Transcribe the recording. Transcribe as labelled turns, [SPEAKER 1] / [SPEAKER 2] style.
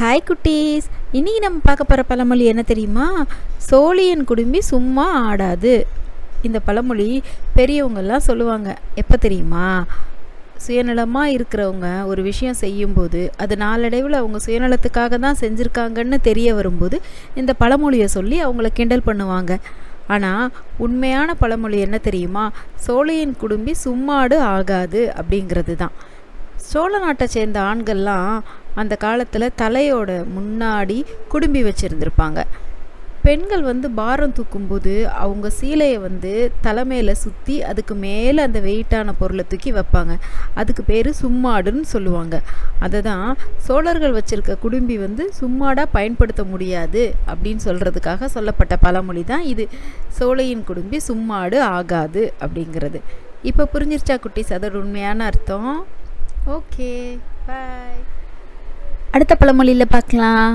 [SPEAKER 1] Hi குட்டீஸ். இன்றைக்கி நம்ம பார்க்க போகிற பழமொழி என்ன தெரியுமா? சோழியன் குடும்பி சும்மா ஆடாது. இந்த பழமொழி பெரியவங்கெல்லாம் சொல்லுவாங்க. எப்போ தெரியுமா? சுயநலமாக இருக்கிறவங்க ஒரு விஷயம் செய்யும்போது அது நாளடைவில் அவங்க சுயநலத்துக்காக தான் செஞ்சுருக்காங்கன்னு தெரிய வரும்போது இந்த பழமொழியை சொல்லி அவங்கள கிண்டல் பண்ணுவாங்க. ஆனால் உண்மையான பழமொழி என்ன தெரியுமா? சோழியன் குடும்பி சும்மாடு ஆகாது அப்படிங்கிறது தான். சோழ நாட்டை சேர்ந்த ஆண்கள்லாம் அந்த காலத்தில் தலையோட முன்னாடி குடும்பி வச்சுருந்துருப்பாங்க. பெண்கள் வந்து பாரம் தூக்கும்போது அவங்க சீலையை வந்து தலைமையில் சுற்றி அதுக்கு மேலே அந்த வெயிட்டான பொருளை தூக்கி வைப்பாங்க. அதுக்கு பேர் சும்மாடுன்னு சொல்லுவாங்க. அதை தான் சோழர்கள் வச்சுருக்க குடும்பி வந்து சும்மாடாக பயன்படுத்த முடியாது அப்படின்னு சொல்கிறதுக்காக சொல்லப்பட்ட பழமொழி தான் இது. சோழையின் குடும்பி சும்மாடு ஆகாது அப்படிங்கிறது. இப்போ புரிஞ்சிருச்சா குட்டீஸ் அதோட உண்மையான அர்த்தம்? ஓகே பாய் அடுத்த பழமொழியில் பார்க்கலாம்.